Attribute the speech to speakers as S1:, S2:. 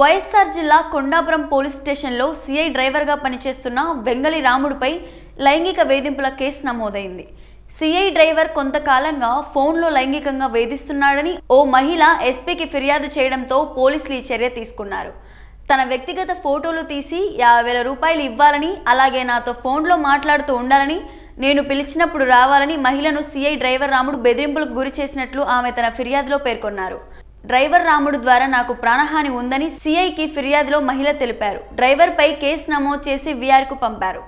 S1: వైఎస్ఆర్ జిల్లా కొండాపురం పోలీస్ స్టేషన్లో సిఐ డ్రైవర్గా పనిచేస్తున్న వెంగళి రాముడిపై లైంగిక వేధింపుల కేసు నమోదైంది. సిఐ డ్రైవర్ కొంతకాలంగా ఫోన్లో లైంగికంగా వేధిస్తున్నాడని ఓ మహిళ ఎస్పీకి ఫిర్యాదు చేయడంతో పోలీసులు ఈ చర్య తీసుకున్నారు. తన వ్యక్తిగత ఫోటోలు తీసి యాభై వేల రూపాయలు ఇవ్వాలని అలాగే నాతో ఫోన్లో మాట్లాడుతూ ఉండాలని నేను పిలిచినప్పుడు రావాలని మహిళను సిఐ డ్రైవర్ రాముడు బెదిరింపులకు గురి చేసినట్లు ఆమె తన ఫిర్యాదులో పేర్కొన్నారు. డ్రైవర్ రాముడు ద్వారా నాకు ప్రాణహాని ఉందని సిఐకి ఫిర్యాదులో మహిళ తెలిపారు. డ్రైవర్పై కేసు నమోదు చేసి వీఆర్కు పంపారు.